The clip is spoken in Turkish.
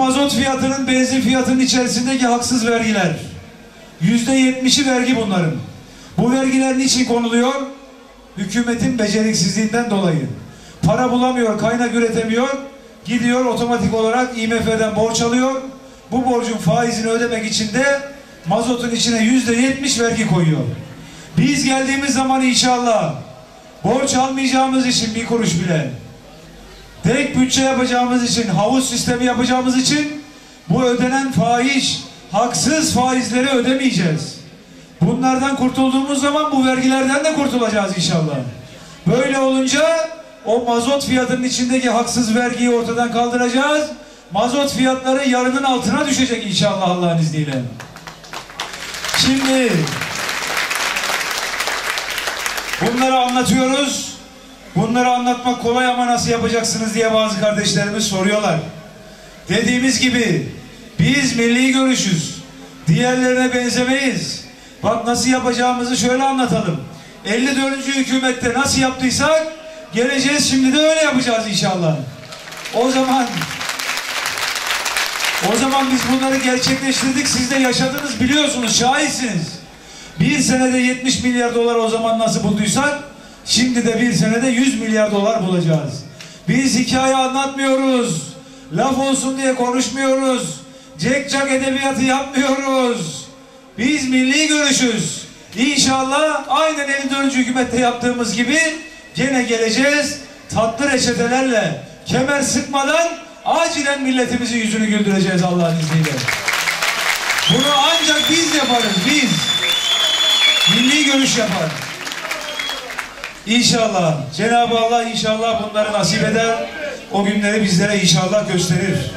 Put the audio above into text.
mazot fiyatının benzin fiyatının içerisindeki haksız vergiler. Yüzde yetmişi vergi bunların. Bu vergiler niçin konuluyor? Hükümetin beceriksizliğinden dolayı. Para bulamıyor, kaynak üretemiyor. Gidiyor otomatik olarak IMF'den borç alıyor. Bu borcun faizini ödemek için de mazotun içine yüzde yetmiş vergi koyuyor. Biz geldiğimiz zaman inşallah borç almayacağımız için bir kuruş bile tek bütçe yapacağımız için, havuz sistemi yapacağımız için bu ödenen faiz, haksız faizleri ödemeyeceğiz. Bunlardan kurtulduğumuz zaman bu vergilerden de kurtulacağız inşallah. Böyle olunca o mazot fiyatının içindeki haksız vergiyi ortadan kaldıracağız. Mazot fiyatları yarının altına düşecek inşallah Allah'ın izniyle. Şimdi bunları anlatıyoruz. Bunları anlatmak kolay ama nasıl yapacaksınız diye bazı kardeşlerimiz soruyorlar. Dediğimiz gibi biz milli görüşüz. Diğerlerine benzemeyiz. Bak nasıl yapacağımızı şöyle anlatalım. 54. hükümette nasıl yaptıysak geleceğiz şimdi de öyle yapacağız inşallah. O zaman o zaman biz bunları gerçekleştirdik. Siz de yaşadınız biliyorsunuz şahitsiniz. Bir senede 70 milyar dolar o zaman nasıl bulduysak şimdi de bir senede 100 milyar dolar bulacağız. Biz hikaye anlatmıyoruz. Laf olsun diye konuşmuyoruz. Cekcak edebiyatı yapmıyoruz. Biz milli görüşüz. İnşallah aynen 54. hükümette yaptığımız gibi gene geleceğiz. Tatlı reçetelerle, kemer sıkmadan acilen milletimizin yüzünü güldüreceğiz Allah'ın izniyle. Bunu ancak biz yaparız, biz. Milli görüş yapar. İnşallah. Cenab-ı Allah inşallah bunları nasip eder. O günleri bizlere inşallah gösterir.